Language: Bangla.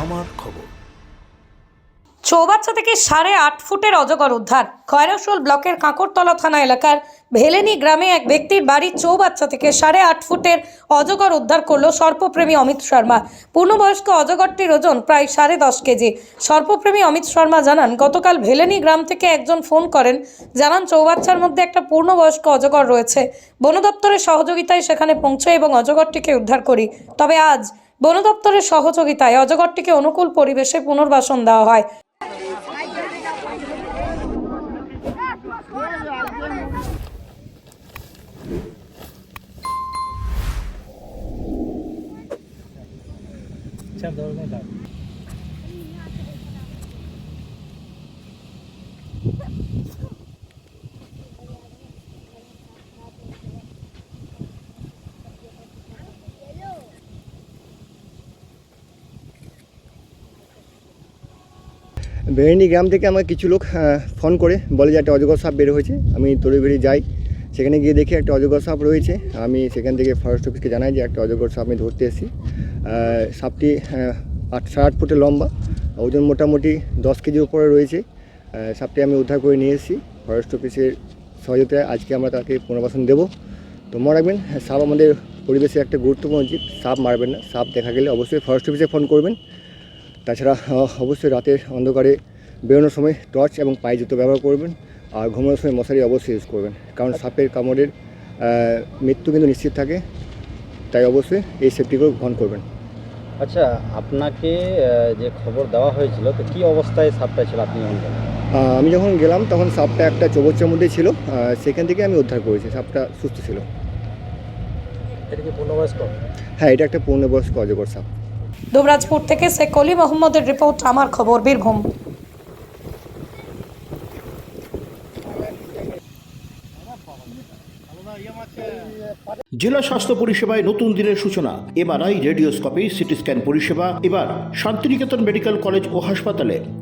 আমার খবর। চৌবাচ্চা থেকে সাড়ে আট ফুটের অজগর উদ্ধার। খয়রসোল ব্লকের কাঁকরতলা থানা এলাকার ভেলেনি গ্রামে এক ব্যক্তির বাড়ির চৌবাচ্চা থেকে সাড়ে আট ফুটের অজগর উদ্ধার করল সর্পপ্রেমী অমিত শর্মা। পূর্ণবয়স্ক অজগরটির ওজন প্রায় সাড়ে দশ কেজি। সর্পপ্রেমী অমিত শর্মা জানান, গতকাল ভেলেনি গ্রাম থেকে একজন ফোন করেন। জানান, চৌবাচ্চার মধ্যে একটা পূর্ণবয়স্ক অজগর রয়েছে। বন দপ্তরের সহযোগিতায় সেখানে পৌঁছয় এবং অজগরটিকে উদ্ধার করি। তবে আজ বন দপ্তরের সহযোগিতায় অজগরটিকে অনুকূল পরিবেশে পুনর্বাসন দেওয়া হয়। বেরেনি গ্রাম থেকে আমার কিছু লোক ফোন করে, বলে যে একটা অজগর সাপ বের হয়েছে। আমি তড়িঘড়ি যাই। সেখানে গিয়ে দেখি একটা অজগর সাপ রয়েছে। আমি সেখান থেকে ফরেস্ট অফিসকে জানাই যে একটা অজগর সাপ আমি ধরতে এসেছি। সাপটি আট, সাড়ে আট ফুটের লম্বা। ওজন মোটামুটি দশ কেজির উপরে রয়েছে। সাপটি আমি উদ্ধার করে নিয়ে এসেছি। ফরেস্ট অফিসের সহযোগিতায় আজকে আমরা তাকে পুনর্বাসন দেবো। তো মনে রাখবেন, সাপ আমাদের পরিবেশে একটা গুরুত্বপূর্ণ জীব। সাপ মারবেন না। সাপ দেখা গেলে অবশ্যই ফরেস্ট অফিসে ফোন করবেন। তাছাড়া অবশ্যই রাতের অন্ধকারে বেরোনোর সময় টর্চ এবং পায়ে জুতো ব্যবহার করবেন আর ঘুমানোর সময় মশারি অবশ্যই ইউজ করবেন। কারণ সাপের কামড়ের মৃত্যু কিন্তু নিশ্চিত থাকে তাই অবশ্যই এই সেফটিগুলো গ্রহণ করবেন। আচ্ছা আপনাকে যে খবর দেওয়া হয়েছিল তো কি অবস্থায় সাপটা ছিল? আপনি যখন? আমি যখন গেলাম তখন সাপটা একটা চৌবচ্চার মধ্যে ছিল সেখান থেকে আমি উদ্ধার করেছি সাপটা সুস্থ ছিল। এটা কি পূর্ণবয়স্ক? হ্যাঁ এটা একটা পূর্ণবয়স্ক অজগর সাপ। দুবরাজপুর থেকে শেখ অলি মোহাম্মদের রিপোর্ট, আমার খবর, বীরভূম। জেলা স্বাস্থ্য পরিষেবায় নতুন দিনের সূচনা, এমআরআই, রেডিওস্কোপি, সিটি স্ক্যান পরিষেবা, এবার শান্তিনিকেতন মেডিকেল কলেজ ও হাসপাতালে।